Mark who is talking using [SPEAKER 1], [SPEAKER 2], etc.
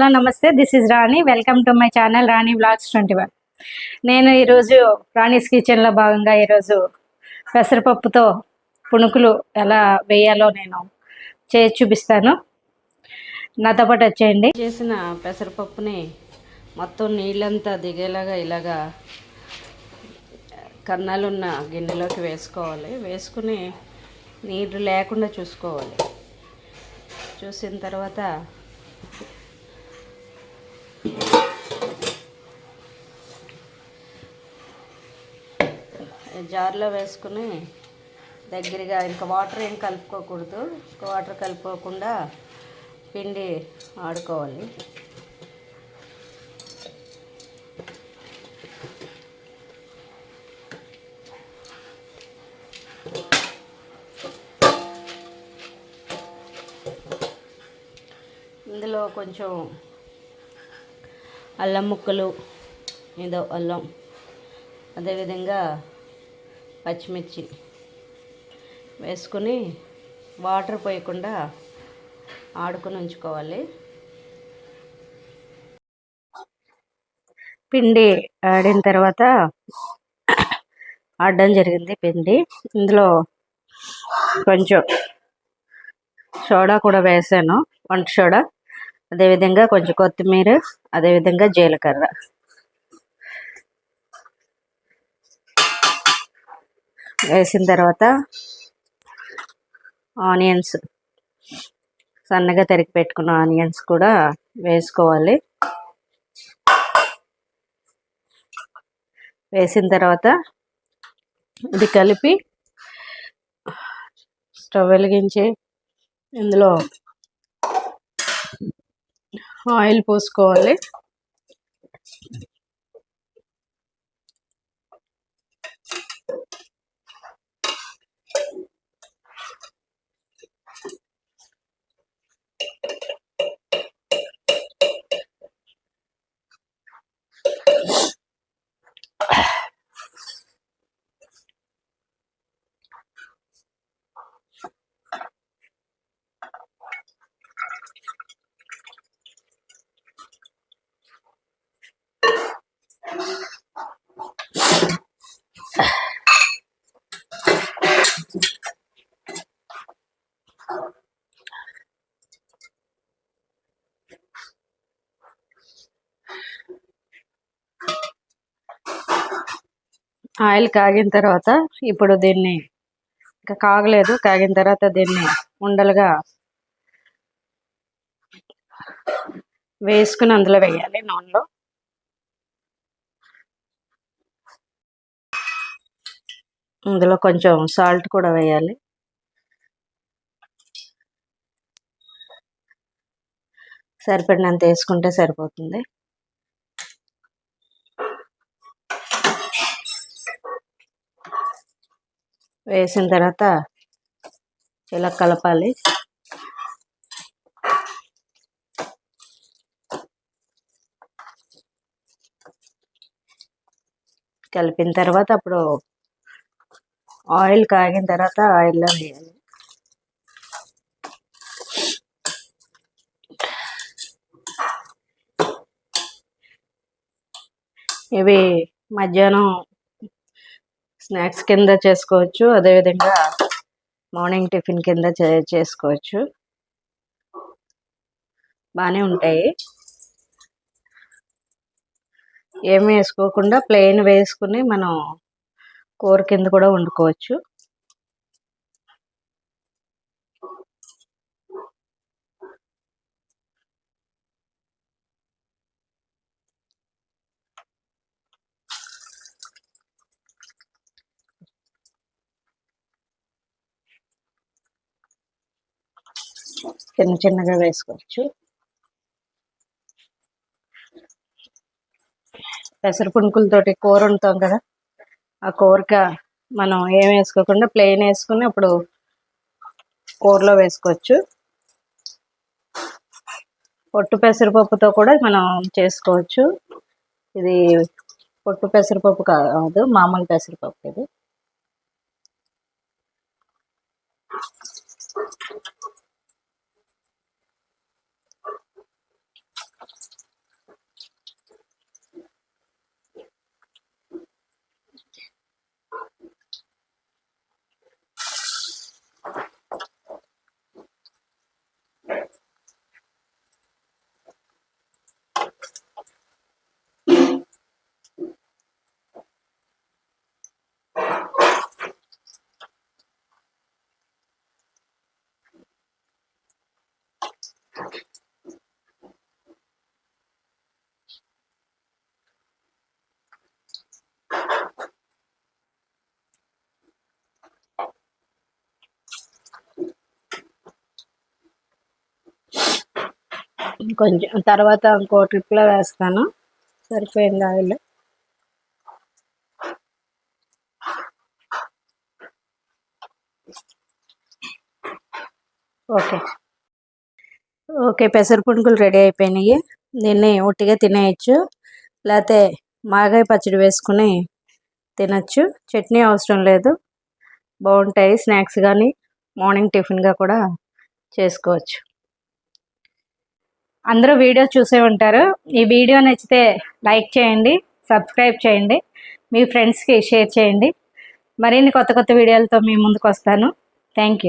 [SPEAKER 1] Hello నమస్తే. This is Rani welcome to my channel Rani vlogs twenty one నేను ఈరోజు రాణీస్ కిచెన్లో భాగంగా ఈరోజు పెసరపప్పుతో పుణుకులు ఎలా వేయాలో నేను చేసి చూపిస్తాను. నాతో పాటు వచ్చేయండి. చేసిన పెసరపప్పుని మొత్తం నీళ్ళంతా దిగేలాగా ఇలాగా కన్నాలున్న గిన్నెలోకి వేసుకోవాలి. వేసుకుని నీరు లేకుండా చూసుకోవాలి. చూసిన తర్వాత జార్లో వేసుకుని దగ్గరగా ఇంకా వాటర్ ఏం కలుపుకోకూడదు. వాటర్ కలుపుకోకుండా పిండి ఆడుకోవాలి. ఇందులో కొంచెం అల్లం ముక్కలు ఏదో అల్లం. అదేవిధంగా పచ్చిమిర్చి వేసుకొని వాటర్ పోయకుండా ఆడుకొని ఉంచుకోవాలి. పిండి ఆడిన తర్వాత ఆడడం జరిగింది పిండి. ఇందులో కొంచెం సోడా కూడా వేసాను. వంట సోడా అదేవిధంగా కొంచెం కొత్తిమీర అదేవిధంగా జీలకర్ర. వేసిన తర్వాత ఆనియన్స్ సన్నగా తరిగి పెట్టుకున్న ఆనియన్స్ కూడా వేసుకోవాలి. వేసిన తర్వాత ఇది కలిపి స్టవ్ వెలిగించి ఇందులో ఆయిల్ పోసుకోవాలి. ఆయిల్ కాగిన తర్వాత ఇప్పుడు దీన్ని ఇంకా కాగలేదు కాగిన తర్వాత దీన్ని ఉండలుగా వేసుకుని అందులో వేయాలి నూనెలో. ఇందులో కొంచెం సాల్ట్ కూడా వేయాలి. సరిపడినంత వేసుకుంటే సరిపోతుంది. వేసిన తర్వాత ఇలా కలపాలి. కలిపిన తర్వాత అప్పుడు ఆయిల్ కాగిన తర్వాత ఆయిల్లో వేయాలి. ఇవి మధ్యాహ్నం స్నాక్స్ కింద చేసుకోవచ్చు. అదేవిధంగా మార్నింగ్ టిఫిన్ కింద చేసుకోవచ్చు. బాగానే ఉంటాయి. ఏమి వేసుకోకుండా ప్లెయిన్ వేసుకుని మనం కూర కింద కూడా వండుకోవచ్చు. చిన్న చిన్నగా వేసుకోవచ్చు. పెసర పుణుకులతోటి కూర వండుతాం కదా ఆ కూరక మనం ఏం వేసుకోకుండా ప్లెయిన్ వేసుకుని అప్పుడు కూరలో వేసుకోవచ్చు. పొట్టు పెసరపప్పుతో కూడా మనం చేసుకోవచ్చు. ఇది పొట్టు పెసరపప్పు కాదు మామూలు పెసరపప్పు ఇది. కొంచెం తర్వాత ఇంకో ట్రిప్లో వేస్తాను. సరిపోయింది ఆయిల్ ఓకే. ఓకే పెసర పునుకులు రెడీ అయిపోయినాయి. దీన్ని ఒట్టిగా తినేయచ్చు. లేకపోతే మాగాయ పచ్చడి వేసుకుని తినచ్చు. చట్నీ అవసరం లేదు. బాగుంటాయి. స్నాక్స్ కానీ మార్నింగ్ టిఫిన్గా కూడా చేసుకోవచ్చు. అందరూ వీడియో చూసే ఉంటారు. ఈ వీడియో నచ్చితే లైక్ చేయండి సబ్స్క్రైబ్ చేయండి మీ ఫ్రెండ్స్కి షేర్ చేయండి. మరిన్ని కొత్త కొత్త వీడియోలతో మీ ముందుకు వస్తాను. Thank you